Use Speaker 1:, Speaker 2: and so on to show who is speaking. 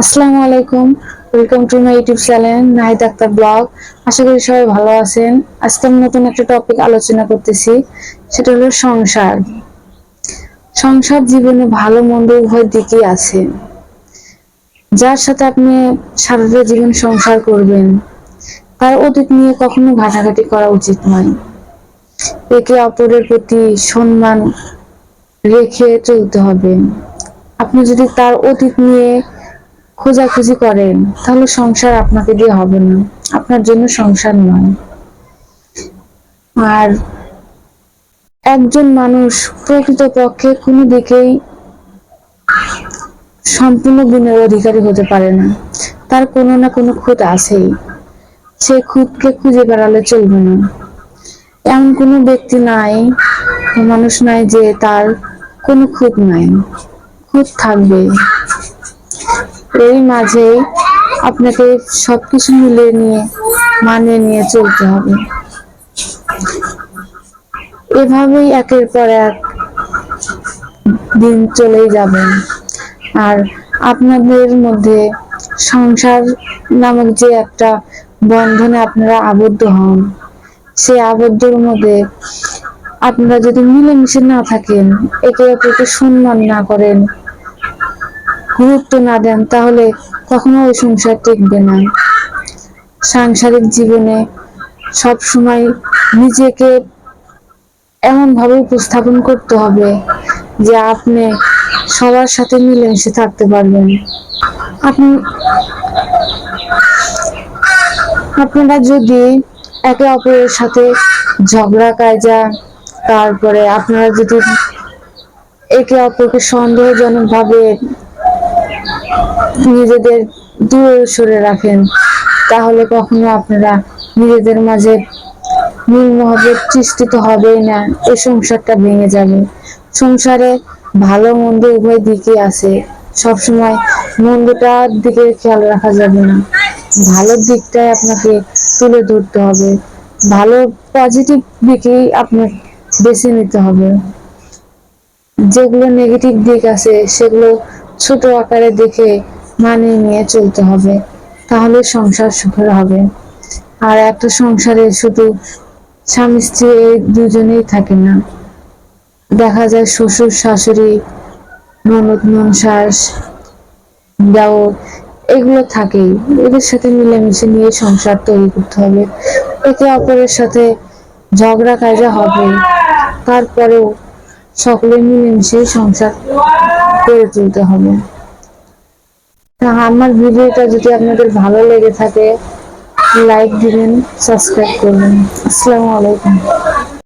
Speaker 1: আসসালামু আলাইকুম। Welcome to my YouTube channel Nahid Akter blog আশা করি সবাই ভালো আছেন। আজকে আমি নতুন একটা টপিক আলোচনা করতেছি, সেটা হলো সংসার। সংসার জীবনে ভালো, মন্দ, উভয় দিকই আছে। যার সাথে আপনি সারাটা জীবন সংসার করবেন, তার অতীত নিয়ে কখনো ঘাটাঘাটি করা উচিত নয়। একে অপরের প্রতি সম্মান রেখে চলতে হবে। আপনি যদি তার অতীত নিয়ে খোঁজাখুঁজি করেন, তাহলে সংসার আপনাকে দিয়ে হবে না। আপনার জন্য সংসার নয়। আর একজন মানুষ প্রকৃতপক্ষে কোনো দিকেই সম্পূর্ণ গুণের অধিকারী হতে পারে না। তার কোনো না কোনো খুঁত আছেই। সে খুঁতকে খুঁজে বেড়ালে চলবে না। এমন কোনো ব্যক্তি নাই মানুষ নাই যে তার কোনো খুঁত নাই। খুঁত থাকবে। এর মাঝে আপনাকে সবকিছু মিলে নিয়ে, মানিয়ে নিয়ে চলতে হবে। এভাবেই একের পর এক দিন চলেই যাবেন আর আপনাদের মধ্যে সংসার নামক যে একটা বন্ধনে আপনারা আবদ্ধ হন, সে আবদ্ধর মধ্যে আপনারা যদি মিলেমিশে না থাকেন, একে অপরকে সম্মান না করেন গুরুত্ব না দেন, তাহলে কখনো ওই সংসার টিকবে না। সাংসারিক জীবনে সব সময় নিজেকে এমন ভাবে উপস্থাপন করতে হবে যে আপনি সবার সাথে মিলেমিশে থাকতে পারবেন। আপনি, আপনারা যদি একে অপরের সাথে ঝগড়া, কায়জা, তারপরে আপনারা যদি একে অপরকে সন্দেহজনক ভাবে নিজেদের দূরে সরে রাখেন। তাহলে কখনো আপনারা নিজেদের মাঝে মিল মহব্বত সৃষ্টি তো হবেই না এই সংসারটা ভেঙে যাবে। সংসারে ভালো মন্দ উভয় দিকই আছে। সবসময় মন্দটার দিকে খেয়াল রাখা যাবে না। ভালো দিকটাই আপনাকে তুলে ধরতে হবে। ভালো পজিটিভ দিকেই আপনার বেছে নিতে হবে। যেগুলো নেগেটিভ দিক আছে, সেগুলো ছোট আকারে দেখে মানিয়ে নিয়ে চলতে হবে, তাহলে সংসার সুখের হবে। আর একটা সংসারে শুধু স্বামী, স্ত্রী এই দুজনেই থাকে না। দেখা যায় শ্বশুর, শাশুড়ি, ননদ ননশাস দেওর এগুলো থাকেই। এদের সাথে মিলেমিশে নিয়ে সংসার তৈরি করতে হবে। একে অপরের সাথে ঝগড়া কাজা হবে তারপরেও সকলে মিলে মিলেমিশে সংসার করে তুলতে হবে। তা আমার ভিডিওটা যদি আপনাদের ভালো লেগে থাকে লাইক দিবেন সাবস্ক্রাইব করবেন। আসসালামু আলাইকুম।